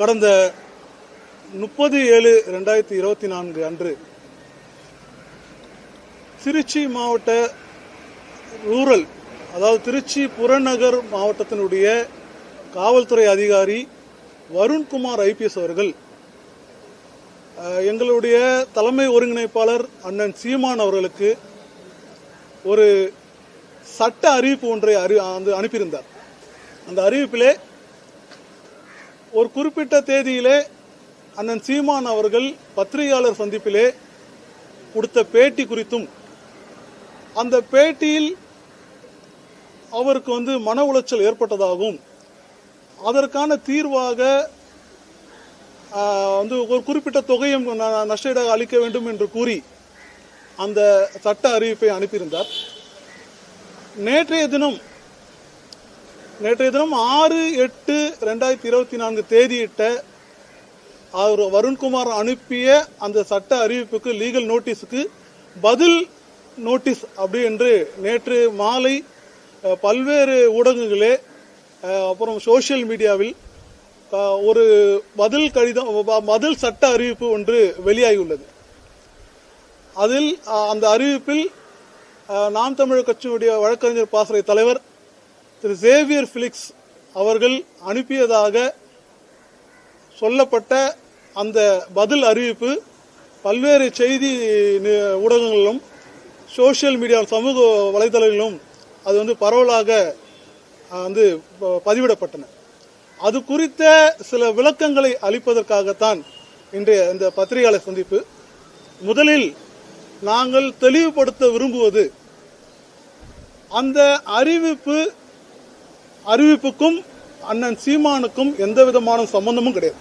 கடந்த முப்பது ஏழு ரெண்டாயிரத்தி இருபத்தி நான்கு அன்று திருச்சி மாவட்ட ரூரல் அதாவது திருச்சி புறநகர் மாவட்டத்தினுடைய காவல்துறை அதிகாரி வருண்குமார் ஐபிஎஸ் அவர்கள் எங்களுடைய தலைமை ஒருங்கிணைப்பாளர் அண்ணன் சீமான் அவர்களுக்கு ஒரு சட்ட அறிவிப்பு ஒன்றை அறி வந்து அனுப்பியிருந்தார். அந்த அறிவிப்பிலே ஒரு குறிப்பிட்ட தேதியிலே அண்ணன் சீமான் அவர்கள் பத்திரிகையாளர் சந்திப்பிலே கொடுத்த பேட்டி குறித்தும் அந்த பேட்டியில் அவருக்கு வந்து மன உளைச்சல் ஏற்பட்டதாகவும் அதற்கான தீர்வாக வந்து ஒரு குறிப்பிட்ட தொகையும் ந- நஷ்டஈடாக அளிக்க வேண்டும் என்று கூறி அந்த சட்ட அறிவிப்பை அனுப்பியிருந்தார். நேற்றைய தினம் நேற்றைய தினம் ஆறு எட்டு ரெண்டாயிரத்தி இருபத்தி நான்கு தேதியிட்ட அவர் வருண்குமார் அனுப்பிய அந்த சட்ட அறிவிப்புக்கு லீகல் நோட்டீஸுக்கு பதில் நோட்டீஸ் அப்படி என்று நேற்று மாலை பல்வேறு ஊடகங்களே அப்புறம் சோஷியல் மீடியாவில் ஒரு பதில் கடிதம் பதில் சட்ட அறிவிப்பு ஒன்று வெளியாகியுள்ளது. அதில் அந்த அறிவிப்பில் நாம் தமிழர் கட்சியுடைய வழக்கறிஞர் பாசறை தலைவர் திரு சேவியர் பிலிக்ஸ் அவர்கள் அனுப்பியதாக சொல்லப்பட்ட அந்த பதில் அறிவிப்பு பல்வேறு செய்தி ஊடகங்களிலும் சோஷியல் மீடியா சமூக வலைதளங்களிலும் அது வந்து பரவலாக வந்து ப- பதிவிடப்பட்டன. அது குறித்த சில விளக்கங்களை அளிப்பதற்காகத்தான் இன்றைய இந்த பத்திரிகையாளர் சந்திப்பு. முதலில் நாங்கள் தெளிவுபடுத்த விரும்புவது அந்த அறிவிப்பு அறிவிப்புக்கும் அண்ணன் சீமானுக்கும் எந்த விதமான சம்பந்தமும் கிடையாது.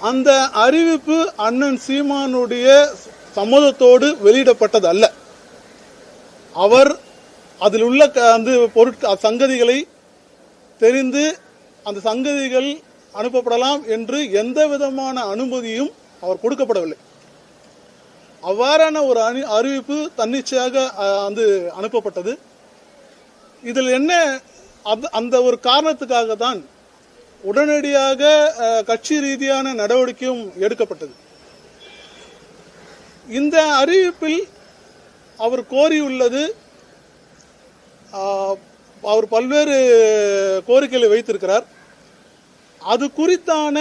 அந்த அறிவிப்பு அண்ணன் சீமானுடைய சம்மதத்தோடு வெளியிடப்பட்டது அல்ல அவர் அதில் உள்ள க- அந்த பொருட்கள் சங்கதிகளை தெரிந்து அந்த சங்கதிகள் அனுப்பப்படலாம் என்று எந்த விதமான அனுமதியும் அவர் கொடுக்கப்படவில்லை. அவ்வாறான ஒரு அணி அறிவிப்பு தன்னிச்சையாக வந்து அனுப்பப்பட்டது. இதில் என்ன அந்த- அந்த ஒரு காரணத்துக்காக தான் உடனடியாக கட்சி ரீதியான நடவடிக்கையும் எடுக்கப்பட்டது. இந்த அறிவிப்பில் அவர் கோரியுள்ளது அவர் பல்வேறு கோரிக்கைகளை வைத்திருக்கிறார். அது குறித்தான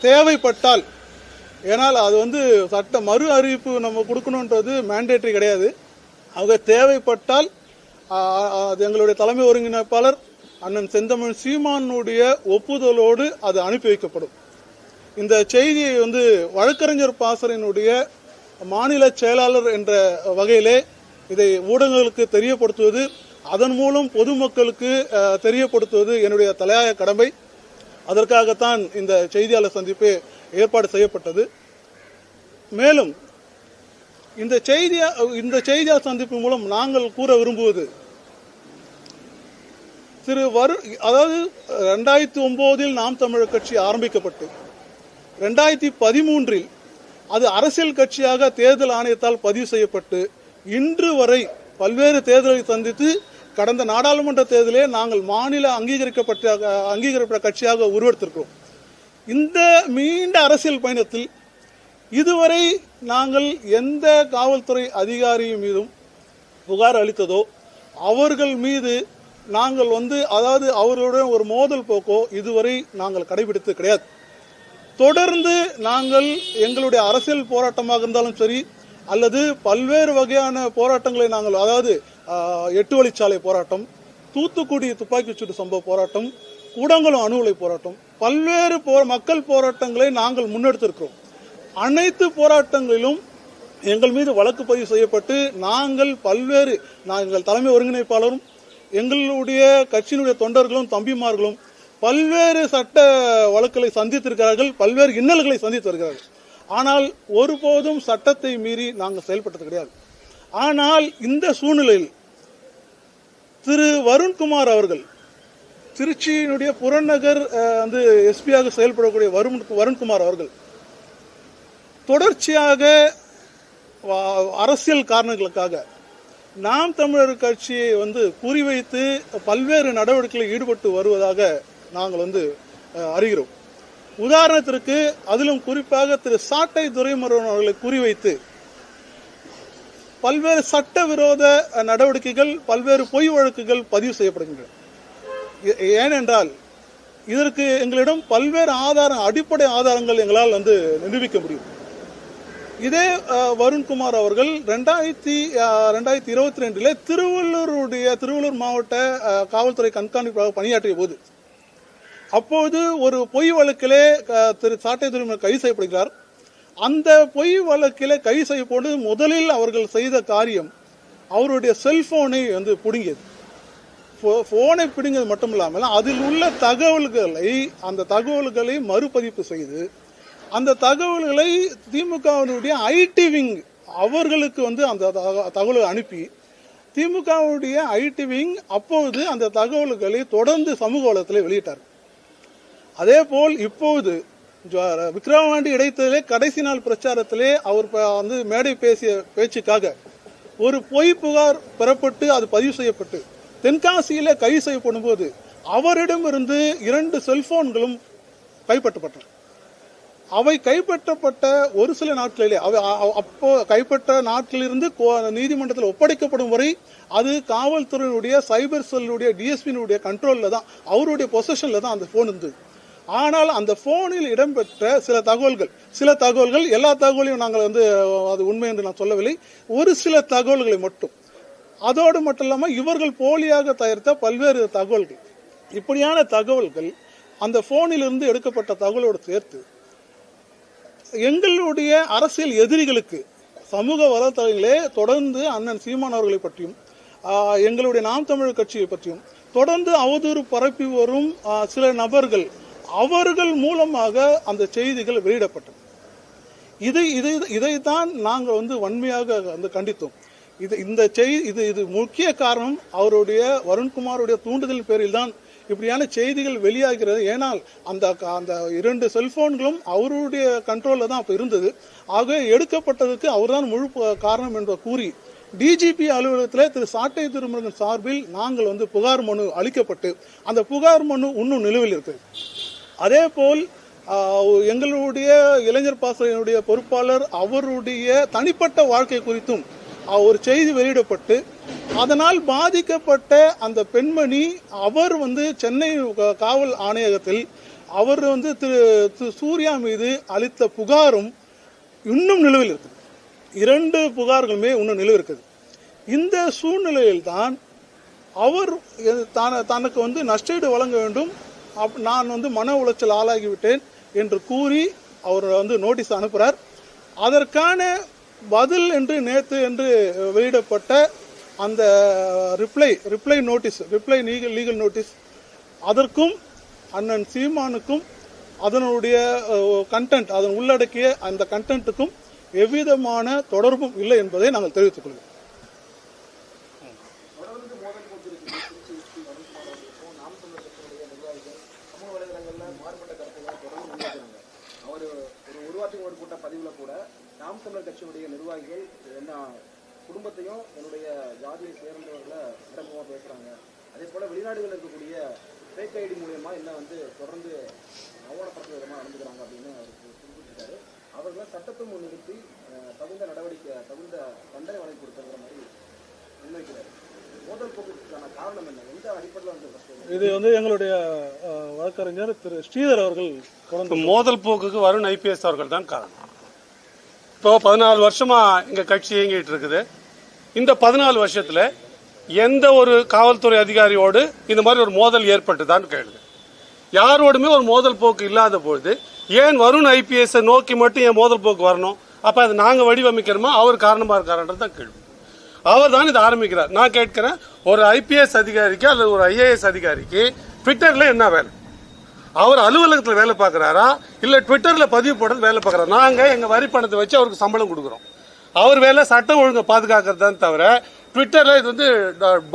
தேவைப்பட்டால் ஏனால் அது வந்து சட்ட மறு அறிவிப்பு நம்ம கொடுக்கணுன்றது மேண்டேட்டரி கிடையாது. அவங்க தேவைப்பட்டால் அது எங்களுடைய தலைமை ஒருங்கிணைப்பாளர் அண்ணன் செந்தமிழ் சீமானுடைய ஒப்புதலோடு அது அனுப்பி வைக்கப்படும். இந்த செய்தியை வந்து வழக்கறிஞர் பாசரனுடைய மாநில செயலாளர் என்ற வகையிலே இதை ஊடகங்களுக்கு தெரியப்படுத்துவது அதன் மூலம் பொதுமக்களுக்கு தெரியப்படுத்துவது என்னுடைய தலையாய கடமை. அதற்காகத்தான் இந்த செய்தியாளர் சந்திப்பு ஏற்பாடு செய்யப்பட்டது. மேலும் இந்த செய்தியா இந்த செய்தியாளர் சந்திப்பு மூலம் நாங்கள் கூற விரும்புவது திரு வரு அதாவது ரெண்டாயிரத்தி ஒம்போதில் நாம் தமிழர் கட்சி ஆரம்பிக்கப்பட்டு ரெண்டாயிரத்தி பதிமூன்றில் அது அரசியல் கட்சியாக தேர்தல் ஆணையத்தால் பதிவு செய்யப்பட்டு இன்று வரை பல்வேறு தேர்தலை சந்தித்து கடந்த நாடாளுமன்ற தேர்தலே நாங்கள் மாநில அங்கீகரிக்கப்பட்ட அங்கீகரிக்கப்பட்ட கட்சியாக உருவெடுத்திருக்கிறோம். இந்த மீண்ட அரசியல் பயணத்தில் இதுவரை நாங்கள் எந்த காவல்துறை அதிகாரி மீதும் புகார் அளித்ததோ அவர்கள் மீது நாங்கள் வந்து அதாவது அவர்களுடன் ஒரு மோதல் போக்கோ இதுவரை நாங்கள் கடைபிடித்தது கிடையாது. தொடர்ந்து நாங்கள் எங்களுடைய அரசியல் போராட்டமாக இருந்தாலும் சரி அல்லது பல்வேறு வகையான போராட்டங்களை நாங்கள் அதாவது எட்டு வழிச்சாலை போராட்டம் தூத்துக்குடி துப்பாக்கிச்சூடு சம்பவ போராட்டம் கூடங்குளம் அணு உலை போராட்டம் பல்வேறு போ மக்கள் போராட்டங்களை நாங்கள் முன்னெடுத்திருக்கிறோம். அனைத்து போராட்டங்களிலும் எங்கள் மீது வழக்கு பதிவு செய்யப்பட்டு நாங்கள் பல்வேறு நாங்கள் தலைமை ஒருங்கிணைப்பாளரும் எங்களுடைய கட்சியினுடைய தொண்டர்களும் தம்பிமார்களும் பல்வேறு சட்ட வழக்குகளை சந்தித்திருக்கிறார்கள் பல்வேறு இன்னல்களை சந்தித்து வருகிறார்கள். ஆனால் ஒருபோதும் சட்டத்தை மீறி நாங்கள் செயல்பட்டது கிடையாது. ஆனால் இந்த சூழ்நிலையில் திரு வருண்குமார் அவர்கள் திருச்சியினுடைய புறநகர் வந்து எஸ்பியாக செயல்படக்கூடிய வருண் வருண்குமார் அவர்கள் தொடர்ச்சியாக அரசியல் காரணங்களுக்காக நாம் தமிழர் கட்சியை வந்து குறிவைத்து பல்வேறு நடவடிக்கைகளில் ஈடுபட்டு வருவதாக நாங்கள் வந்து அறிகிறோம். உதாரணத்திற்கு அதிலும் குறிப்பாக திரு சாட்டை துரைமுருகன் அவர்களை குறிவைத்து பல்வேறு சட்டவிரோத விரோத நடவடிக்கைகள் பல்வேறு பொய் வழக்குகள் பதிவு செய்யப்படுகின்றன. ஏ- ஏனென்றால் இதற்கு எங்களிடம் பல்வேறு ஆதாரம் அடிப்படை ஆதாரங்கள் எங்களால் வந்து நிரூபிக்க முடியும். இதே வருண்குமார் அவர்கள் ரெண்டாயிரத்தி ரெண்டாயிரத்தி இருபத்தி ரெண்டில் திருவள்ளூருடைய திருவள்ளூர் மாவட்ட காவல்துறை கண்காணிப்பாக பணியாற்றிய போது அப்போது ஒரு பொய் வழக்கிலே திரு சாட்டை திருமணம் கைது செய்யப்படுகிறார். அந்த பொய் வழக்கிலே கைது செய்யப்போது முதலில் அவர்கள் செய்த காரியம் அவருடைய செல்போனை வந்து பிடுங்கியது. ஃபோனை பிடுங்கியது மட்டும் இல்லாமல் அதில் உள்ள தகவல்களை அந்த தகவல்களை மறுபதிப்பு செய்து அந்த தகவல்களை திமுகவினுடைய ஐடி விங் அவர்களுக்கு வந்து அந்த தக- தகவலை அனுப்பி திமுகவுடைய ஐடி விங் அப்போது அந்த தகவல்களை தொடர்ந்து சமூக வளத்தில் வெளியிட்டார். அதே போல் இப்போது ஜ- விக்கிரவாண்டி இடைத்தேர்தலே கடைசி நாள் பிரச்சாரத்திலே அவர் வந்து மேடை பேசிய பேச்சுக்காக ஒரு பொய் புகார் பெறப்பட்டு அது பதிவு செய்யப்பட்டு தென்காசியிலே கைது செய்யப்படும் போது அவரிடமிருந்து இரண்டு செல்போன்களும் கைப்பற்றப்பட்டன. அவை கைப்பற்றப்பட்ட ஒரு சில நாட்களிலே அவை அப்போ கைப்பற்ற நாட்களிலிருந்து கோ- நீதிமன்றத்தில் ஒப்படைக்கப்படும் வரை அது காவல்துறையினுடைய சைபர் செல்லுடைய டிஎஸ்பியினுடைய கண்ட்ரோலில் தான் அவருடைய பொசஷனில் தான் அந்த ஃபோன் இருந்தது. ஆனால் அந்த ஃபோனில் இடம்பெற்ற சில தகவல்கள் சில தகவல்கள் எல்லா தகவலையும் நாங்கள் வந்து அது உண்மை என்று நான் சொல்லவில்லை ஒரு சில தகவல்களை மட்டும். அதோடு மட்டும் இல்லாமல் இவர்கள் போலியாக தயாரித்த பல்வேறு தகவல்கள். இப்படியான தகவல்கள் அந்த ஃபோனிலிருந்து எடுக்கப்பட்ட தகவலோடு சேர்த்து எங்களுடைய அரசியல் எதிரிகளுக்கு சமூக வலைத்தளங்களே தொடர்ந்து அண்ணன் சீமான் அவர்களை பற்றியும் எங்களுடைய நாம் தமிழர் கட்சியை பற்றியும் தொடர்ந்து அவதூறு பரப்பி வரும் சில நபர்கள் அவர்கள் மூலமாக அந்த செய்திகள் வெளியிடப்பட்டன இதை இதை இதைத்தான் நாங்கள் வந்து வன்மையாக வந்து கண்டித்தோம். இது இந்த செய் இது இது முக்கிய காரணம் அவருடைய வருண்குமாருடைய தூண்டுதல் பேரில் தான் இப்படியான செய்திகள் வெளியாகிறது. ஏனால் அந்த அந்த இரண்டு செல்போன்களும் அவருடைய கண்ட்ரோலில் தான் அப்போ இருந்தது. ஆகவே எடுக்கப்பட்டதுக்கு அவர்தான் முழு காரணம் என்று கூறி டிஜிபி அலுவலகத்தில் திரு சாட்டை திருமுருகன் சார்பில் நாங்கள் வந்து புகார் மனு அளிக்கப்பட்டு அந்த புகார் மனு இன்னும் நிலுவில் இருக்குது அதே போல் எங்களுடைய இளைஞர் பாசறையினுடைய பொறுப்பாளர் அவருடைய தனிப்பட்ட வாழ்க்கை குறித்தும் ஒரு செய்தி வெளியிடப்பட்டு அதனால் பாதிக்கப்பட்ட அந்த பெண்மணி அவர் வந்து சென்னை காவல் ஆணையகத்தில் அவர் வந்து திரு திரு சூர்யா மீது அளித்த புகாரும் இன்னும் நிலுவையில் இருக்குது. இரண்டு புகார்களுமே இன்னும் நிலவிருக்குது இந்த சூழ்நிலையில்தான் அவர் தான- தனக்கு வந்து நஷ்டீடு வழங்க வேண்டும். அப்- நான் வந்து மன உளைச்சல் ஆளாகிவிட்டேன் என்று கூறி அவர் வந்து நோட்டீஸ் அனுப்புகிறார் அதற்கான பதில் என்று நேற்று என்று வெளியிடப்பட்ட அந்த reply reply notice reply legal legal notice அதற்கும் அண்ணன் சீமானுக்கும் அதனுடைய கண்டென்ட் அதன் உள்ளடக்கிய அந்த கண்டென்ட்டுக்கும் எவ்விதமான தொடர்பும் இல்லை என்பதை நாங்கள் தெரிவித்துக் கொள்கிறோம் தொடர்ந்து மோதல் போட்டிருக்கு திருச்சி எஸ்பி வருண்குமார் அவர்களுக்கும் நாம் தமிழர் கட்சியினுடைய நிர்வாகிகள் சமூக வலைதளங்கள்ல மாறுபட்ட கருத்துக்களை தொடர்ந்து முன்வைக்கிறாங்க அவர் ஒரு ஒரு வாரத்துக்கு ஒரு கூட்ட பதிவுல கூட நாம் தமிழர் கட்சியினுடைய நிர்வாகிகள் என்ன குடும்பத்தையும் என்னுடைய ஜாதியை சேர்ந்தவர்களை இடமுமா பேசுறாங்க. அதே போல வெளிநாடுகளில் இருக்கக்கூடிய ஃபேக் ஐடி மூலியமா என்ன வந்து தொடர்ந்து அவமானப்படுத்துற விதமா நடந்துக்கிறாங்க அப்படின்னு அவர் குறிப்பிட்டிருக்காரு. அவர்களை சட்டத்தை முன்னிறுத்தி தகுந்த நடவடிக்கை தகுந்த தண்டனை வழங்கி கொடுத்தங்கிற மாதிரி முன்வைக்கிறார். மோதல் போக்குக்கான காரணம் என்ன? எந்த அடிப்படையில் வந்து இது வந்து எங்களுடைய வழக்கறிஞர் திரு ஸ்ரீதர் அவர்கள் மோதல் போக்குக்கு வருண் ஐபிஎஸ் அவர்கள் தான் காரணம். இப்போ பதினாலு வருஷமா எங்கள் கட்சி இயங்கிட்டு இருக்குது. இந்த பதினாலு வருஷத்தில் எந்த ஒரு காவல்துறை அதிகாரியோடு இந்த மாதிரி ஒரு மோதல் ஏற்பட்டுதான்னு கேளுங்க. யாரோடுமே ஒரு மோதல் போக்கு இல்லாத பொழுது ஏன் வருண் ஐபிஎஸ் நோக்கி மட்டும் ஏன் மோதல் போக்கு வரணும்? அப்போ அது நாங்கள் வடிவமைக்கிறோமா அவர் காரணமாக இருக்காருன்றது தான் கேள்வி. அவர் தான் இதை ஆரம்பிக்கிறார். நான் கேட்கிறேன் ஒரு ஐபிஎஸ் அதிகாரிக்கு அல்லது ஒரு ஐஏஎஸ் அதிகாரிக்கு ட்விட்டரில் என்ன வேலை? அவர் அலுவலகத்தில் வேலை பார்க்குறாரா? இல்லை ட்விட்டரில் பதிவு போடுறது வேலை பார்க்குறாரு? நாங்கள் எங்கள் வரி பணத்தை வச்சு அவருக்கு சம்பளம் கொடுக்குறோம். அவர் வேலை சட்டம் ஒழுங்கை பாதுகாக்கிறது தான் தவிர ட்விட்டரில் இது வந்து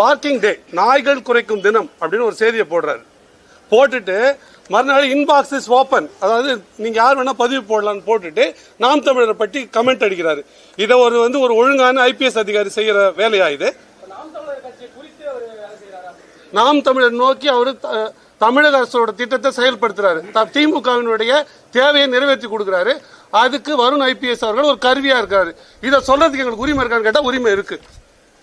பார்க்கிங் டே நாய்கள் குறைக்கும் தினம் அப்படின்னு ஒரு செய்தியை போடுறாரு. போட்டுட்டு மறுநாள் இன்பாக்ஸ் இஸ் ஓப்பன் அதாவது நீங்கள் யார் வேணால் பதிவு போடலான்னு போட்டுட்டு நாம் தமிழரை பற்றி கமெண்ட் அடிக்கிறாரு. இதை ஒரு வந்து ஒரு ஒழுங்கான ஐபிஎஸ் அதிகாரி செய்கிற வேலையா இது? நாம் தமிழர் நோக்கி அவர் தமிழக அரசோட திட்டத்தை செயல்படுத்துறாரு. த- திமுகவினுடைய தேவையை நிறைவேற்றி கொடுக்குறாரு. அதுக்கு வருண் ஐபிஎஸ் அவர்கள் ஒரு கருவியா இருக்காரு. இதை சொல்றதுக்கு எங்களுக்கு உரிமை இருக்கான்னு கேட்டால் உரிமை இருக்கு.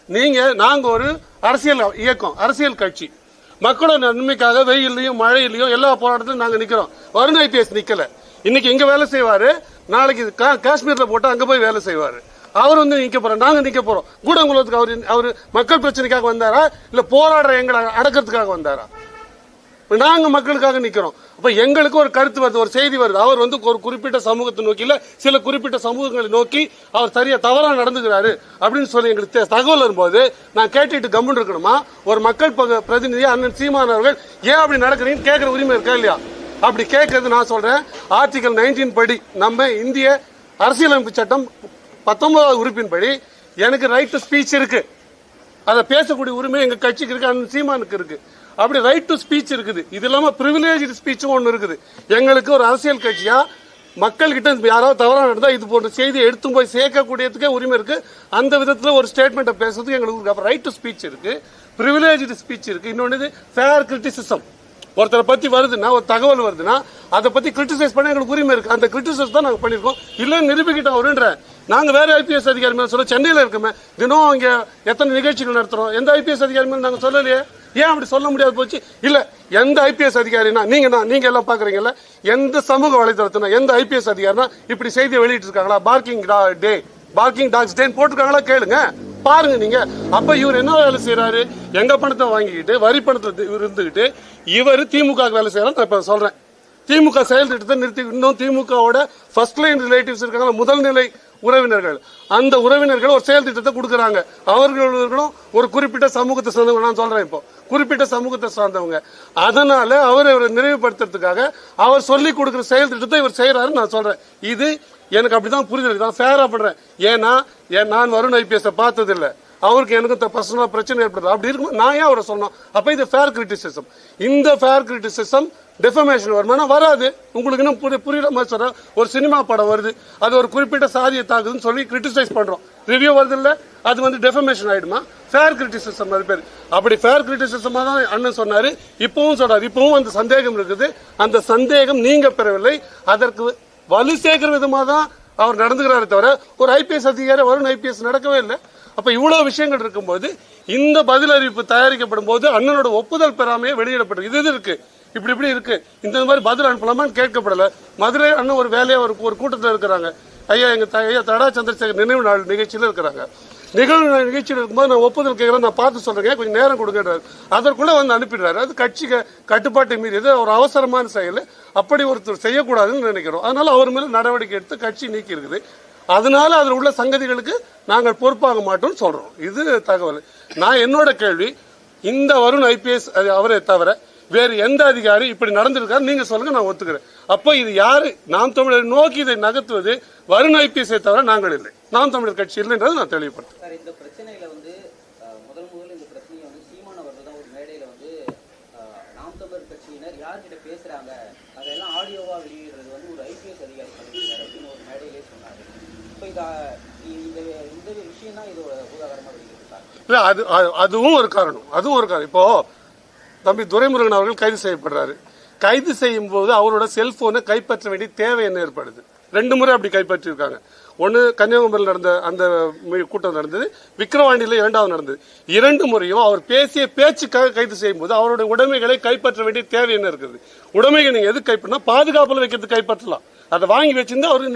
நீங்க நாங்க ஒரு அரசியல் இயக்கம் அரசியல் கட்சி. மக்களோட நன்மைக்காக வெயிலையும் மழையிலையும் எல்லா போராட்டத்திலும் நாங்க நிக்கிறோம். வருண் ஐபிஎஸ் நிக்கல. இன்னைக்கு இங்க வேலை செய்வாரு. நாளைக்கு கா- காஷ்மீர்ல போட்டு அங்க போய் வேலை செய்வாரு. அவர் வந்து நிக்க போறோம் நாங்க நிக்க போறோம். கூடங்குளத்துக்கு அவர் அவர் மக்கள் பிரச்சனைக்காக வந்தாரா? இல்ல போராடுற எங்களை அடக்கிறதுக்காக வந்தாரா? இப்போ நாங்க மக்களுக்காக நிக்கிறோம். அப்ப எங்களுக்கு ஒரு கருத்து வருது ஒரு செய்தி வருது. அவர் வந்து ஒரு குறிப்பிட்ட சமூகத்தை நோக்கி சில குறிப்பிட்ட சமூகங்களை நோக்கி அவர் சரியா தவறா நடந்துக்கிறாரு அப்படின்னு சொல்லி எங்களுக்கு தெ- தகவல் வரும்போது நான் கேட்டுட்டு கம்முன்னு இருக்கணுமா? ஒரு மக்கள் பிரதிநிதி அண்ணன் சீமான் அவர்கள் ஏன் அப்படி நடக்கிறீங்கன்னு கேட்குற உரிமை இருக்கா இல்லையா? அப்படி கேட்கறது நான் சொல்றேன். ஆர்டிகல் 19 படி நம்ம இந்திய அரசியலமைப்பு சட்டம் பத்தொன்பதாவது உறுப்பின்படி எனக்கு ரைட் டு ஸ்பீச் இருக்கு. அதை பேசக்கூடிய உரிமை எங்க கட்சிக்கு இருக்கு அண்ணன் சீமானுக்கு இருக்கு. அப்படி ரைட் டு ஸ்பீச் இருக்குது. இது இல்லாம பிரிவிலேஜ் ஸ்பீச்சும் ஒன்று இருக்குது. எங்களுக்கு ஒரு அரசியல் கட்சியா மக்கள் கிட்ட யாராவது தவறாக நடந்தால் இது போன்ற செய்தியை எடுத்து போய் சேர்க்கக்கூடியதுக்கே உரிமை இருக்கு. அந்த விதத்தில் ஒரு ஸ்டேட்மெண்ட்டை பேசுறதுக்கு எங்களுக்கு இருக்கு. அப்ப ரைட் டு ஸ்பீச் இருக்கு. பிரிவிலேஜ் ஸ்பீச் இருக்கு. இது ஃபேர் கிரிட்டிசிசம் ஒருத்தரை பத்தி வருதுன்னா ஒரு தகவல் வருதுன்னா அதை பத்தி கிரிட்டிசைஸ் பண்ண எங்களுக்கு உரிமை இருக்கு. அந்த கிரிட்டிசைஸ் தான் நாங்கள் பண்ணிருக்கோம். இல்லைன்னு நிரூபிக்கிட்டோம் அவருன்ற. நாங்கள் வேற ஐபிஎஸ் அதிகாரி மேலே சொல்ல சென்னையில் இருக்கோமே தினம் அங்கே எத்தனை நிகழ்ச்சிகள் நடத்துறோம்? எந்த ஐபிஎஸ் அதிகாரி மேலே நாங்கள் சொல்லலையே? ஏன் அப்படி சொல்ல முடியாது போச்சு? இல்ல எந்த ஐபிஎஸ் அதிகாரினா நீங்க தான் நீங்க எல்லாம் பாக்குறீங்கல்ல எந்த சமூக வலைதளத்தினா எந்த ஐபிஎஸ் அதிகாரினா இப்படி செய்தியை வெளியிட்டு இருக்காங்களா பார்க்கிங் டே பார்க்கிங் டாக்ஸ் டேன்னு போட்டிருக்காங்களா? கேளுங்க. பாருங்க நீங்க. அப்ப இவர் என்ன வேலை செய்யறாரு எங்க பணத்தை வாங்கிக்கிட்டு வரி பணத்தை இவர் இருந்துகிட்டு இவர் திமுக வேலை செய்யறாரு நான் இப்ப சொல்றேன். திமுக செயல் திட்டத்தை நிறுத்தி இன்னும் திமுகவோட ஃபர்ஸ்ட் லைன் ரிலேட்டிவ்ஸ் இருக்காங்க முதல் நிலை உறவினர்கள். அந்த உறவினர்கள் ஒரு செயல் திட்டத்தை கொடுக்குறாங்க. அவர்களும் ஒரு குறிப்பிட்ட சமூகத்தை சேர்ந்தவங்க நான் சொல்றேன் இப்போ. குறிப்பிட்ட சமூகத்தை சார்ந்தவங்க. அதனால அவர் இவரை நிறைவுபடுத்துறதுக்காக அவர் சொல்லி கொடுக்குற செயல் திட்டத்தை இவர் செய்யறாருன்னு நான் சொல்றேன். இது எனக்கு அப்படிதான் புரிதல். நான் ஃபேரா பண்றேன். ஏன்னா நான் வருண் ஐபிஎஸ் பார்த்ததில்லை. அவருக்கு எனக்கு பர்சனலாக பிரச்சனை ஏற்படுது. அப்படி இருக்கும் நான் ஏன் அவரை சொன்னோம்? அப்போ இது ஃபேர் கிரிட்டிசிசம் இந்த ஃபேர் கிரிட்டிசிசம் டெஃபமேஷன் வருமானம் வராது. உங்களுக்கு இன்னும் புரிய புரியல மாதிரி சொல்கிறேன் ஒரு சினிமா படம் வருது. அது ஒரு குறிப்பிட்ட சாதியை தாக்குதுன்னு சொல்லி கிரிட்டிசைஸ் பண்ணுறோம் ரிவ்யூ வருது இல்லை அது வந்து டெஃபமேஷன் ஆயிடுமா? ஃபேர் கிரிட்டிசிசம் அது பேர். அப்படி ஃபேர் கிரிட்டிசிசமாக தான் அண்ணன் சொன்னார். இப்பவும் சொல்கிறார் இப்பவும் அந்த சந்தேகம் இருக்குது. அந்த சந்தேகம் நீங்க பெறவில்லை. அதற்கு வலு சேர்க்கிற விதமாக தான் அவர் நடந்துக்கிறாரே தவிர ஒரு ஐபிஎஸ் அதிகாரி வருண் ஐபிஎஸ் நடக்கவே இல்லை. அப்போ இவ்வளோ விஷயங்கள் இருக்கும்போது இந்த பதில் அறிவிப்பு தயாரிக்கப்படும் போது அண்ணனோட ஒப்புதல் பெறாமையே வெளியிடப்பட்டிருக்கு. இது இது இருக்குது இப்படி இப்படி இருக்கு. இந்த மாதிரி பதில் அனுப்பலாமான்னு கேட்கப்படலை. மதுரை அண்ணன் ஒரு வேலையாக ஒரு ஒரு கூட்டத்தில் இருக்கிறாங்க. ஐயா எங்கள் த- ஐயா தடா சந்திரசேகர் நினைவு நாள் நிகழ்ச்சியில் இருக்கிறாங்க. நிகழ்வு நாள் நிகழ்ச்சியில் இருக்கும்போது நான் ஒப்புதல் கேட்குறேன் நான் பார்த்து சொல்கிறேன் கொஞ்சம் நேரம் கொடுங்கன்றாரு. அதற்குள்ளே வந்து அனுப்பிடுறாரு. அது கட்சி கட்டுப்பாட்டை மீறியது ஒரு அவசரமான செயல். அப்படி ஒருத்தர் செய்யக்கூடாதுன்னு நினைக்கிறோம். அதனால அவர் மேலே நடவடிக்கை எடுத்து கட்சி நீக்கி இருக்குது. அதனால அதில் உள்ள சங்கதிகளுக்கு நாங்கள் பொறுப்பாக மாட்டோம்னு சொல்கிறோம் இது தகவல். நான் என்னோட கேள்வி இந்த வருண் ஐபிஎஸ் அவரை தவிர வேறு எந்த அதிகாரி இப்படி நடந்திருக்காரு நீங்க சொல்லுங்க நான் ஒத்துக்கிறேன். அப்போ இது யாரு? நாம் தமிழர் நோக்கி இதை நகர்த்துவது வருண் ஐபிஎஸ்ஐ தவிர நாங்கள் இல்லை. நாம் தமிழர் கட்சி இல்லைன்றதை நான் தெளிவுபடுத்தேன் சார் இந்த பிரச்சனையில வந்து அஹ், முதல் முதல்ல இந்த பிரச்சனையை வந்து சீமான் அவர்கள் தான் ஒரு மேடையில வந்து அஹ், நாம் தமிழர் கட்சியினர் யார்கிட்ட பேசுறாங்க? அதெல்லாம் ஆடியோவா வெளியிடுறது வந்து ஒரு ஐபிஎஸ் அதிகாரி பண்ணிருக்காரு அப்படின்னு ஒரு மேடையிலே சொன்னாரு. இப்போ இந்த இந்த இந்த விஷயம் தான் இதோட உதாரணமா வெளியிட்டிருக்காங்க இல்ல அது அது- அதுவும் ஒரு காரணம். அதுவும் ஒரு காரணம். இப்போ தம்பி துரைமுருகன் அவர்கள் கைது செய்யப்படுறாரு. கைது செய்யும் போது அவரோட செல்போனை கைப்பற்ற வேண்டிய தேவை என்ன ஏற்படுது? ரெண்டு முறை அப்படி கைப்பற்றியிருக்காங்க. ஒன்னு கன்னியாகுமரியில் நடந்த அந்த கூட்டம் நடந்தது. விக்ரவாண்டியில் இரண்டாவது நடந்தது. இரண்டு முறையும் அவர் பேசிய பேச்சுக்காக கைது செய்யும் போது அவருடைய உடைமைகளை கைப்பற்ற வேண்டிய தேவை என்ன இருக்குது? உடைமைகள் நீங்கள் எது கைப்பற்றினா பாதுகாப்பில் வைக்கிறது கைப்பற்றலாம். அதை வாங்கி வச்சிருந்தா அவர்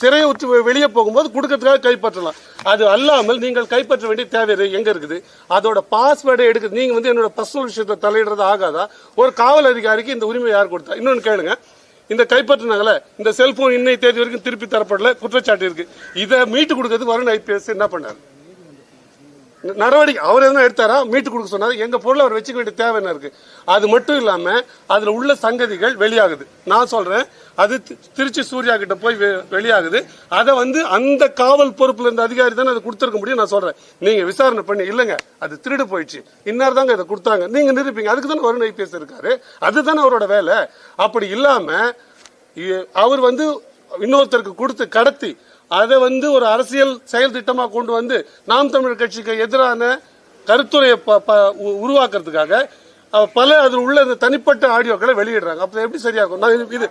சிறையை விட்டு வெளியே போகும்போது கொடுக்கறதுக்காக கைப்பற்றலாம். அது அல்லாமல் நீங்கள் கைப்பற்ற வேண்டிய தேவை எங்க இருக்குது? அதோட பாஸ்வேர்டை எடுக்குது நீங்க வந்து என்னோட பர்சனல் விஷயத்தை தலையிடுறது ஆகாதா? ஒரு காவல் அதிகாரிக்கு இந்த உரிமை யார் கொடுத்தா? இன்னொன்னு கேளுங்க. இந்த கைப்பற்றினாங்கல்ல இந்த செல்போன் இன்னை தேதி வரைக்கும் திருப்பி தரப்படல குற்றச்சாட்டு இருக்கு. இதை மீட்டு கொடுக்கறதுக்கு வருண் ஐபிஎஸ் என்ன பண்ணாரு? நடவடிக்கை அவர் எதுனா எடுத்தாரா? மீட்டு கொடுக்க சொன்னார். எங்க பொருளை அவர் வச்சுக்க வேண்டிய தேவை என்ன இருக்கு? அது மட்டும் இல்லாம அதுல உள்ள சங்கதிகள் வெளியாகுது. நான் சொல்றேன் அது தி- திருச்சி சூர்யா கிட்ட போய் வெ- வெளியாகுது. அதை வந்து அந்த காவல் பொறுப்புல இருந்த அதிகாரி தானே அதை கொடுத்துருக்க முடியும்? நான் சொல்றேன். நீங்க விசாரணை பண்ணி இல்லைங்க அது திருடு போயிடுச்சு. இன்னார் தாங்க இதை கொடுத்தாங்க. நீங்க நிரூபிங்க. அதுக்கு தானே வருண் ஐபிஎஸ் இருக்காரு. அதுதானே அவரோட வேலை. அப்படி இல்லாம அவர் வந்து இன்னொருத்தருக்கு கொடுத்து கடத்தி அதை வந்து ஒரு அரசியல் செயல் திட்டமா கொண்டு வந்து நாம் தமிழர் கட்சிக்கு எதிரான கருத்துரையை உருவாக்குறதுக்காக பல அதில் உள்ள இந்த தனிப்பட்ட ஆடியோக்களை வெளியிடுறாங்க. அப்போ எப்படி சரியா இருக்கும் நான் இது-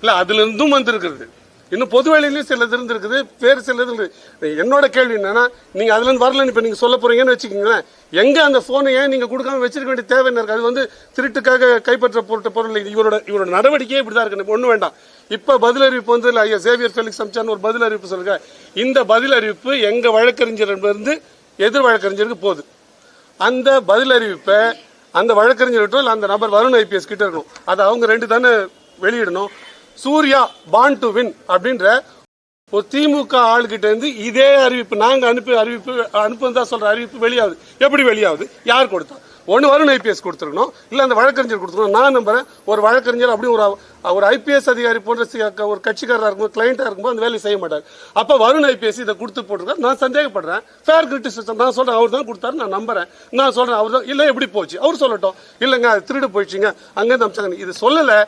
இல்ல அதுல இருந்தும் வந்திருக்கிறது. இன்னும் பொது வேலையிலையும் சிலது இருந்திருக்குது வேறு சிலது இருக்குது என்னோட கேள்வி என்னன்னா நீங்க அதுல இருந்து வரலன்னு இப்ப நீங்க சொல்ல போறீங்கன்னு வச்சுக்கோங்களேன் எங்க அந்த போனை ஏன் நீங்க கொடுக்காம வச்சிருக்க வேண்டிய தேவை என்ன இருக்கு? அது வந்து திருட்டுக்காக கைப்பற்ற பொருட்ட பொருள் இவரோட இவரோட நடவடிக்கையே இப்படிதான் இருக்கு. ஒண்ணு வேண்டாம். இப்ப பதில் அறிவிப்பு வந்து இல்ல, ஐயா சேவியர் ஃபெலிக்ஸ் அம்சான் ஒரு பதில் அறிவிப்பு சொல்லுங்க. இந்த பதில் அறிவிப்பு எங்க வழக்கறிஞரிடமிருந்து எதிர் வழக்கறிஞருக்கு போகுது. அந்த பதில் அறிவிப்பை அந்த வழக்கறிஞர்கிட்ட இல்லை அந்த நபர் வருண் ஐபிஎஸ் கிட்ட இருக்கணும். அதை அவங்க ரெண்டு தானே வெளியிடணும். சூர்யா பான் டு வின் அப்படின்ற ஒரு திமுக ஆளுகிட்ட இருந்து இதே அறிவிப்பு நாங்க அனுப்பி அறிவிப்பு அனுப்புனதா சொல்ற அறிவிப்பு வெளியாகுது. எப்படி வெளியாகுது? யார் கொடுத்தா? ஒன்று வருண் ஐபிஎஸ் கொடுத்துருக்கணும். இல்லை அந்த வழக்கறிஞர் கொடுத்துருக்கணும். நான் நம்புறேன் ஒரு வழக்கறிஞர் அப்படி ஒரு ஒரு ஐபிஎஸ் அதிகாரி போன்ற ஒரு கட்சிக்காரராக இருக்கும்போது கிளைண்டா இருக்கும்போது அந்த வேலையை செய்ய மாட்டார். அப்போ வருண் ஐபிஎஸ் இதை கொடுத்து போட்டிருக்காரு. நான் சந்தேகப்படுறேன். ஃபேர் கிரிட்டிசிசம் நான் சொல்கிறேன் அவர் தான் கொடுத்தாரு நான் நம்புறேன். நான் சொல்கிறேன் அவர் தான் இல்லை எப்படி போச்சு? அவர் சொல்லட்டும். இல்லைங்க அது திருடு போயிடுச்சுங்க. அங்கேருந்து அமிச்சாங்க இது சொல்லலை.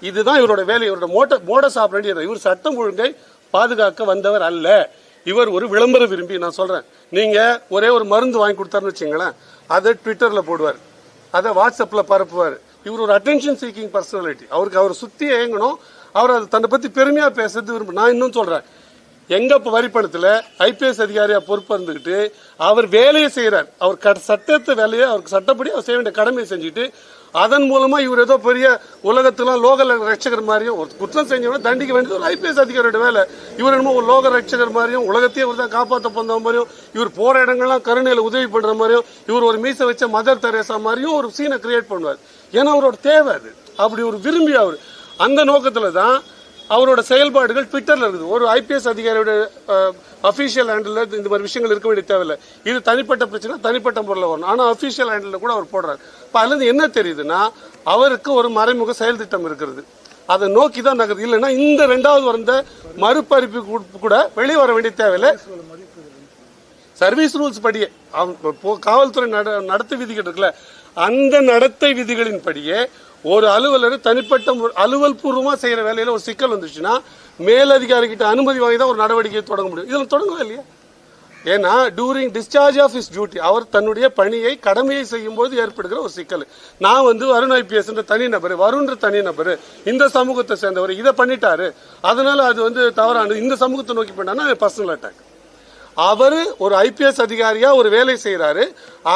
இதுதான் இவரோட வேலை. இவரோட மோட்ட மோடஸ் ஆபரேண்டி இவர் சட்டம் ஒழுங்கை பாதுகாக்க வந்தவர் அல்ல. இவர் ஒரு விளம்பர விரும்பி நான் சொல்றேன். நீங்க ஒரே ஒரு மருந்து வாங்கி கொடுத்தாருன்னு வச்சுங்களேன் அதை ட்விட்டர்ல போடுவார். அதை வாட்ஸ்அப்ல பரப்புவார். இவர் ஒரு அட்டென்ஷன் சீக்கிங் பர்சனாலிட்டி அவருக்கு அவரை சுத்தி ஏங்கணும் அவர் அதை தன்னை பத்தி பெருமையா பேசுறது விரும்ப நான் இன்னும் சொல்றேன். எங்க இப்ப வரிப்பணத்துல ஐபிஎஸ் அதிகாரியா பொறுப்பு இருந்துகிட்டு அவர் வேலையை செய்யறார் அவர் சட்டத்தை வேலையை அவருக்கு சட்டப்படி அவர் செய்ய வேண்டிய கடமையை செஞ்சுட்டு அதன் மூலமா இவர் ஏதோ பெரிய உலகத்துலாம் லோக ரட்சகர் மாதிரியும் ஒரு குற்றம் செஞ்சவன தண்டிக்க வேண்டியது ஒரு ஐபிஎஸ் அதிகாரியோட வேலை. இவர் என்னமோ ஒரு லோக ரட்சகர் மாதிரியும் உலகத்தையே இவர் தான் காப்பாற்ற போன மாதிரியும் இவர் போற இடங்கள்லாம் கருணையில உதவி பண்ற மாதிரியும் இவர் ஒரு மீசை வச்ச மதர் தெரேசா மாதிரியும் ஒரு சீனை கிரியேட் பண்ணுவார். ஏன்னா அவரோட தேவை அது. அப்படி ஒரு விரும்பி அவர். அந்த நோக்கத்துல தான் அவரோட செயல்பாடுகள் ட்விட்டர்ல இருக்குது. ஒரு ஐபிஎஸ் அதிகாரியோட அபிஷியல் ஹேண்டில் இந்த மாதிரி விஷயங்கள் இருக்க வேண்டிய தேவையில்லை. இது தனிப்பட்ட பிரச்சனை தனிப்பட்ட முறையில் வரணும். ஆனால் அபிஷியல் ஹேண்டில் கூட அவர் போடுறாரு. இப்போ அதுலேருந்து என்ன தெரியுதுன்னா அவருக்கு ஒரு மறைமுக செயல் திட்டம் இருக்கிறது. அதை நோக்கி தான் நகருது. இல்லைன்னா இந்த ரெண்டாவது வந்த மறுபறிப்பு கூட- வெளியே வர வேண்டிய தேவையில்லை. சர்வீஸ் ரூல்ஸ் படியே காவல்துறை நட- நடத்தை விதிகள் இருக்குல்ல அந்த நடத்தை விதிகளின் படியே ஒரு அலுவலர் தனிப்பட்ட அலுவல் பூர்வமாக செய்கிற வேலையில் ஒரு சிக்கல் வந்துச்சுன்னா மேலதிகாரிகிட்ட அனுமதி வாங்கி தான் ஒரு நடவடிக்கையை தொடங்க முடியும். இதில் தொடங்கவே இல்லையா? ஏன்னா during discharge of is duty அவர் தன்னுடைய பணியை கடமையை செய்யும் போது ஏற்படுகிற ஒரு சிக்கல். நான் வந்து வருண் ஐபிஎஸ் தனி நபர் வருண்ன்ற தனி நபர் இந்த சமூகத்தை சேர்ந்தவர் இதை பண்ணிட்டாரு. அதனால அது வந்து தவறானது. இந்த சமூகத்தை நோக்கி பண்ணா பர்சனல் அட்டாக் அவர் ஒரு ஐபிஎஸ் அதிகாரியா ஒரு வேலை செய்கிறாரு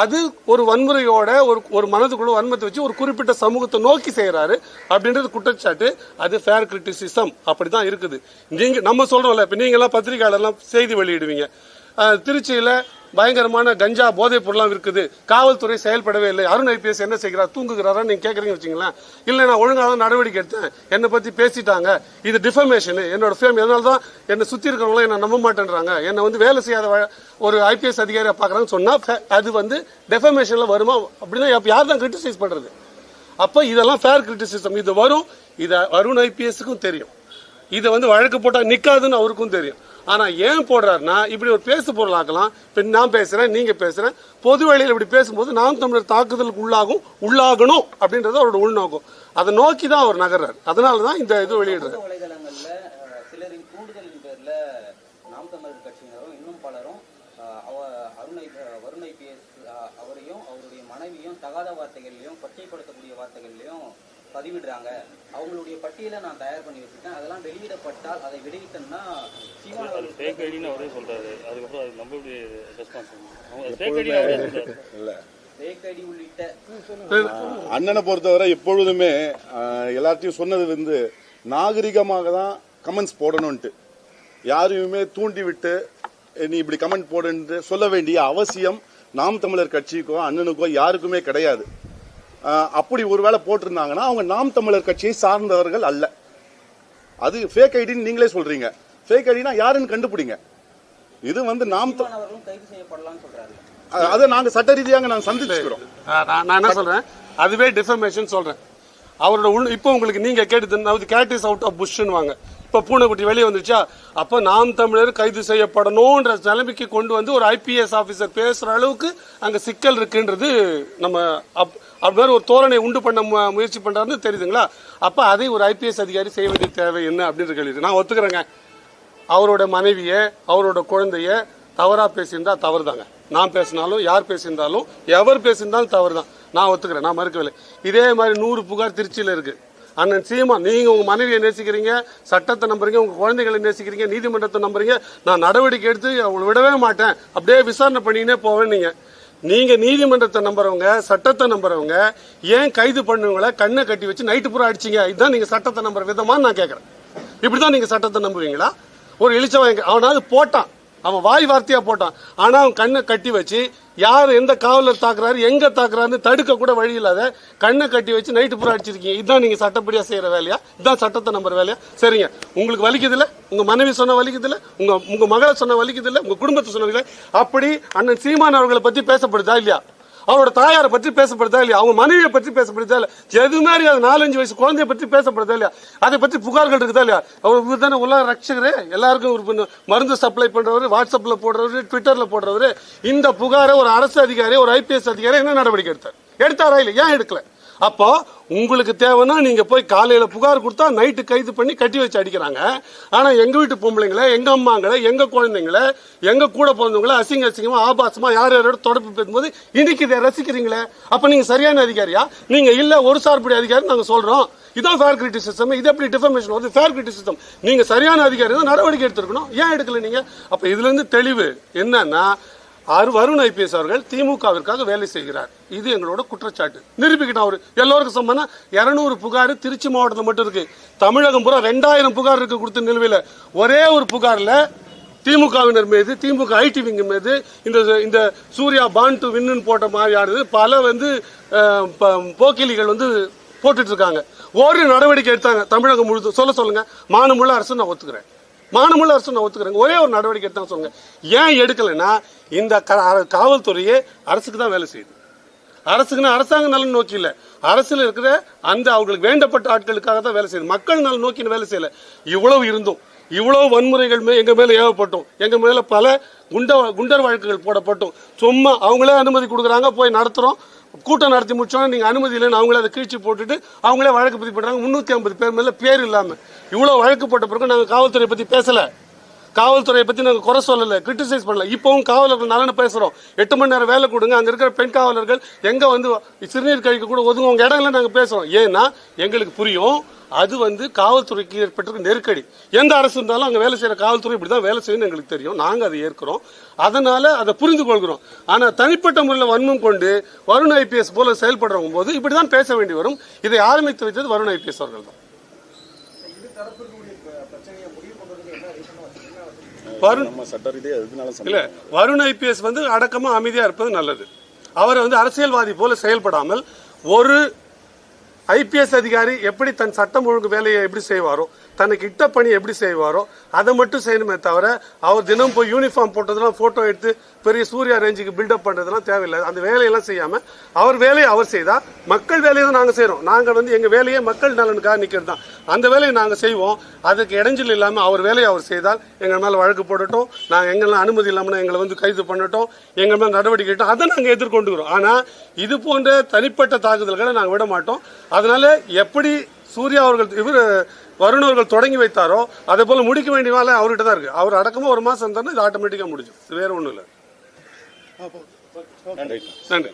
அது ஒரு வன்முறையோட ஒரு ஒரு மனதுக்குள்ள வன்மத்தை வச்சு ஒரு குறிப்பிட்ட சமூகத்தை நோக்கி செய்கிறாரு அப்படின்றது குற்றச்சாட்டு. அது ஃபேர் கிரிட்டிசிசம் அப்படிதான் இருக்குது. நீங்கள் நம்ம சொல்கிறோம்ல இப்போ நீங்கள்லாம் பத்திரிகையாளர்லாம் செய்தி வெளியிடுவீங்க. திருச்சியில் பயங்கரமான கஞ்சா போதைப் பொருளாம் இருக்குது காவல்துறை செயல்படவே இல்லை. அருண் ஐபிஎஸ் என்ன செய்கிறார்? தூங்குகிறாரா? நீங்க கேட்குறீங்க வச்சுங்களேன் இல்லை நான் ஒழுங்காக தான் நடவடிக்கை எடுத்தேன். என்னை பற்றி பேசிட்டாங்க. இது டிஃபமேஷன் என்னோட ஃபேம் எதனால தான் என்னை சுற்றி இருக்கிறவங்களாம் என்ன நம்ப மாட்டேன்றாங்க. என்னை வந்து வேலை செய்யாத ஒரு ஐபிஎஸ் அதிகாரியை பார்க்குறாங்கன்னு சொன்னால் அது வந்து டெஃபமேஷன்ல வருமா? அப்படின்னா யார் தான் கிரிட்டிசைஸ் பண்ணுறது அப்போ இதெல்லாம் ஃபேர் கிரிட்டிசிசம் இது வரும். இது அருண் ஐபிஎஸ்க்கும் தெரியும். இதை வந்து வழக்கு போட்டால் நிற்காதுன்னு அவருக்கும் தெரியும். ஆனா ஏன் போடுறாருன்னா இப்படி ஒரு பேசு பொருளாக்கலாம் இப்ப நான் பேசுறேன் நீங்க பேசுறேன். பொது வழியில் இப்படி பேசும்போது நாம் தமிழர் தாக்குதலுக்கு உள்ளாகும் உள்ளாகணும் அப்படின்றது அவரோட உள்நோக்கம். அதை நோக்கி தான் அவர் நகர்றாரு. அதனால தான் இந்த இது வெளியிடுறாரு. அவரையும் அவருடைய மனைவியும் தகாத வார்த்தைகள்லையும் கொச்சைப்படுத்தக்கூடிய வார்த்தைகள்லையும் பதிவிடுறாங்க. அவங்களுடைய பட்டியலை நான் தயார் பண்ணி வச்சிருக்கேன். அதெல்லாம் வெளியிடப்பட்டால் அதை வெளியிட்டோம்னா சீமான் ஃபேக் ஐடின்னு அவரே அதுக்கப்புறம் அது ரெஸ்பான்ஸ் இல்ல. அண்ணனை பொறுத்தவரை எப்பொழுதுமே சொன்னது வந்து நாகரிகமாக தான் கமெண்ட்ஸ் போடணும்ட்டு யாரையுமே தூண்டி விட்டு "ஏய், நீ இப்படி கமெண்ட் போடுன்னு சொல்ல வேண்டிய அவசியம் நாம் தமிழர் கட்சிக்கோ அண்ணனுக்கோ யாருக்குமே கிடையாது. அப்படி ஒருவேளை போட்டிருந்தாங்கன்னா அவங்க நாம் தமிழர் கட்சியை சார்ந்தவர்கள் அல்ல. அது ஃபேக் ஐடின்னு நீங்களே சொல்றீங்க. ஃபேக் ஐடினா யாருன்னு கண்டுபிடிங்க. இது வந்து நாம் அதை நாங்க சட்ட ரீதியாக நாங்க சந்திச்சுக்கிறோம். நான் நான் என்ன சொல்றேன்? அதுவே டிஃபர்மேஷன் சொல்றேன். அவரோட உள் இப்போ உங்களுக்கு நீங்க கேட்டு கேட் இஸ் அவுட் ஆஃப் புஷ்ன்னு வாங்க இப்போ பூனைக்குட்டி வெளியே வந்துச்சா அப்போ நாம் தமிழர் கைது செய்யப்படணும்ன்ற நிலைமைக்கு கொண்டு வந்து ஒரு ஐபிஎஸ் ஆஃபீஸர் பேசுகிற அளவுக்கு அங்கே சிக்கல் இருக்குன்றது நம்ம அப்- அப்படி ஒரு தோரணை உண்டு பண்ண மு- முயற்சி பண்றாருன்னு தெரியுதுங்களா? அப்போ அதை ஒரு ஐபிஎஸ் அதிகாரி செய்ய வேண்டிய தேவை என்ன அப்படின்ற கேள்வி நான் ஒத்துக்கிறேங்க. அவரோட மனைவியை அவரோட குழந்தைய தவறாக பேசியிருந்தா தவறுதாங்க. நான் பேசினாலும் யார் பேசியிருந்தாலும் எவர் பேசியிருந்தாலும் தவறு தான் நான் ஒத்துக்கிறேன். நான் மறுக்கவில்லை. இதே மாதிரி நூறு புகார் திருச்சியில் இருக்குது அண்ணன் சீமா நீங்க உங்க மனைவியை நேசிக்கிறீங்க சட்டத்தை நம்புறீங்க உங்க குழந்தைகளை நேசிக்கிறீங்க நீதிமன்றத்தை நம்புறீங்க. நான் நடவடிக்கை எடுத்து அவங்களை விடவே மாட்டேன். அப்படியே விசாரணை பண்ணினே போவேன் நீங்க. நீங்க நீதிமன்றத்தை நம்புறவங்க சட்டத்தை நம்புறவங்க ஏன் கைது பண்ணவங்கள கண்ணை கட்டி வச்சு நைட்டு பூரா அடிச்சீங்க? இதுதான் நீங்க சட்டத்தை நம்புற விதமா நான் கேட்கறேன் இப்படிதான் நீங்க சட்டத்தை நம்புவீங்களா? ஒரு இழிச்சவன் அவனாவது போட்டான். அவன் வாய் வார்த்தையா போட்டான். ஆனா அவன் கண்ணை கட்டி வச்சு யார் எந்த காவலர் தாக்குறாரு எங்க தாக்குறாருன்னு தடுக்க கூட வழி இல்லாத கண்ணை கட்டி வச்சு நைட்டு பூரா அடிச்சிருக்கீங்க. இதுதான் நீங்க சட்டப்படியா செய்யற வேலையா? இதுதான் சட்டத்தை நம்புற வேலையா? சரிங்க. உங்களுக்கு வலிக்குது உங்கள் உங்க மனைவி சொன்ன வலிக்குது உங்கள் உங்க உங்க மகளை சொன்ன வலிக்குது இல்ல உங்க குடும்பத்தை சொன்ன அப்படி அண்ணன் சீமான் அவர்களை பத்தி பேசப்படுதா இல்லையா? அவரோட தாயாரை பற்றி பேசப்படுதா இல்லையா? அவங்க மனைவியை பற்றி பேசப்படுதா இல்லையா? எது மாதிரி அது நாலஞ்சு வயசு குழந்தைய பற்றி பேசப்படுதா இல்லையா? அதை பற்றி புகார்கள் இருக்குதா இல்லையா? அவர் இவர் தானே உலக ரட்சகரே. எல்லாருக்கும் ஒரு மருந்து சப்ளை பண்றவர் வாட்ஸ்அப்ல போடுறவர் ட்விட்டர்ல போடுறவர் இந்த புகாரை ஒரு அரசு அதிகாரி ஒரு ஐபிஎஸ் அதிகாரி என்ன நடவடிக்கை எடுத்தார்? எடுத்தாரா இல்லை ஏன் எடுக்கல? அப்போ உங்களுக்கு தேவைன்னா நீங்க போய் காலையில புகார் கொடுத்தா நைட்டு கைது பண்ணி கட்டி வச்சு அடிக்கிறாங்க. ஆனா எங்க வீட்டு பொம்பளைங்களை எங்க அம்மாங்களை எங்க குழந்தைங்களை எங்க கூட பிறந்தவங்களை அசிங்க அசிங்கமா ஆபாசமா யார் யாரோட தொடர்பு பேசும்போது இன்னைக்கு இதை ரசிக்கிறீங்களே? அப்ப நீங்க சரியான அதிகாரியா? நீங்க இல்ல ஒரு சார்புடைய அதிகாரி நாங்க சொல்றோம். இதான் ஃபேர் கிரிட்டிசிசம் இது எப்படி டிஃபர்மேஷன் வருது? ஃபேர் கிரிட்டிசிசம் நீங்க சரியான அதிகாரி தான் நடவடிக்கை எடுத்திருக்கணும். ஏன் எடுக்கல நீங்க? அப்ப இதுல இருந்து தெளிவு என்னன்னா ஆறு வருண் ஐபிஎஸ் அவர்கள் திமுகவிற்காக வேலை செய்கிறார். இது எங்களோட குற்றச்சாட்டு. நிரூபிக்கிட்டோம் அவர். எல்லோருக்கும் சம்பந்தம் இரநூறு புகார் திருச்சி மாவட்டத்தில் மட்டும் இருக்கு. தமிழகம் பூரா ரெண்டாயிரம் புகார் இருக்கு கொடுத்த நிலுவையில். ஒரே ஒரு புகாரில் திமுகவினர் மீது திமுக ஐடி விங் மீது இந்த இந்த சூர்யா பான் டு வின்னு போட்ட மாதிரியானது பல வந்து ப- போக்கிலிகள் வந்து போட்டுட்டு இருக்காங்க. ஒரு நடவடிக்கை எடுத்தாங்க தமிழகம் முழுதும். சொல்ல சொல்லுங்க. மானமுள்ள அரசு நான் ஒத்துக்கிறேன். மானமுள்ள அரசு நான் ஒத்துக்கிறேங்க. ஒரே ஒரு நடவடிக்கை தான் சொல்லுங்க ஏன் எடுக்கலைன்னா இந்த காவல்துறையே அரசுக்கு தான் வேலை செய்யுது. அரசுக்குன்னு அரசாங்க நலன் நோக்கி இல்லை. அரசில் இருக்கிற அந்த அவங்களுக்கு வேண்டப்பட்ட ஆட்களுக்காக தான் வேலை செய்யுது. மக்கள் நலன் நோக்கி வேலை செய்யல. இவ்வளவு இருந்தும் இவ்வளவு வன்முறைகள் மே- எங்க மேல ஏவப்பட்டோம். எங்க மேல பல குண்ட குண்டர் வழக்குகள் போடப்பட்டோம். சும்மா அவங்களே அனுமதி கொடுக்குறாங்க போய் நடத்துறோம். கூட்டம் நடத்தி முடிச்சோம் நீங்க அனுமதி இல்லைன்னு அவங்களே அதை கீழ்ச்சி போட்டுட்டு அவங்களே வழக்கு பதிவு பண்றாங்க. முன்னூத்தி ஐம்பது பேர் மேல பேர் இல்லாம. இவ்வளவு வழக்கு போட்ட பிறகு நாங்க காவல்துறை பத்தி பேசல. காவல்துறையை பத்தி நாங்க குறை சொல்லல கிரிட்டிசைஸ் பண்ணல. இப்பவும் காவலர்கள் நலன்னு பேசுறோம். எட்டு மணி நேரம் வேலை கொடுங்க. அங்க இருக்கிற பெண் காவலர்கள் எங்க வந்து சிறுநீர் கழிக்க கூட ஒதுங்க உங்க இடங்கள நாங்க பேசுறோம். ஏன்னா எங்களுக்கு புரியும் அது வந்து காவல்துறைக்கு ஏற்பட்டிருக்க நெருக்கடி. எந்த அரசு இருந்தாலும் அங்கே வேலை செய்கிற காவல்துறை இப்படி தான் வேலை செய்யணும் எங்களுக்கு தெரியும். நாங்கள் அதை ஏற்கிறோம். அதனால் அதை புரிந்து கொள்கிறோம். ஆனால் தனிப்பட்ட முறையில் வன்மம் கொண்டு வருண் ஐபிஎஸ் போல செயல்படுறவங்க போது இப்படி தான் பேச வேண்டி வரும். இதை ஆரம்பித்து வைத்தது வருண் ஐபிஎஸ் அவர்கள் தான் வருண் இல்ல வருண் ஐபிஎஸ் வந்து அடக்கமா அமைதியா இருப்பது நல்லது. அவர் வந்து அரசியல்வாதி போல செயல்படாமல் ஒரு ஐபிஎஸ் அதிகாரி எப்படி தன் சட்டம் ஒழுங்கு வேலையை எப்படி செய்வாரோ தனக்கு இட்ட பணி எப்படி செய்வாரோ அதை மட்டும் செய்யணுமே தவிர அவர் தினம் போய் யூனிஃபார்ம் போட்டதெல்லாம் போட்டோ எடுத்து பெரிய சூர்யா ரேஞ்சுக்கு பில்டப் பண்றதெல்லாம் தேவையில்லை. அந்த வேலையெல்லாம் செய்யாம அவர் வேலையை அவர் செய்தா மக்கள் வேலையை தான் நாங்கள் செய்றோம். நாங்கள் வந்து எங்க வேலையை மக்கள் நலனுக்காக நிக்கிறது தான். அந்த வேலையை நாங்கள் செய்வோம். அதுக்கு இடைஞ்சல் இல்லாம அவர் வேலையை அவர் செய்தால் எங்கள் மேல வழக்கு போடட்டும். நாங்கள் எங்கெல்லாம் அனுமதி இல்லாமல் எங்களை வந்து கைது பண்ணட்டும். எங்கள் மேல நடவடிக்கை எடுத்தோம் அதை நாங்கள் எதிர்கொண்டுக்கிறோம். ஆனா இது போன்ற தனிப்பட்ட தாக்குதல்களை நாங்கள் விட மாட்டோம். அதனால எப்படி சூர்யா அவர்கள் இவர் வருண் அவர்கள் தொடங்கி வைத்தாரோ அதே போல முடிக்க வேண்டிய வேலை அவர்கிட்ட தான் இருக்கு. அவர் அடக்கமா ஒரு மாசம் இருந்தாருன்னா இது ஆட்டோமேட்டிக்கா முடிஞ்சு இது வேற ஒண்ணும் இல்லை. நன்றி. நன்றி.